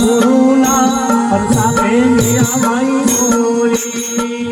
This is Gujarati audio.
ગુરુના પરસાપે મીરાબાઈ બોલી.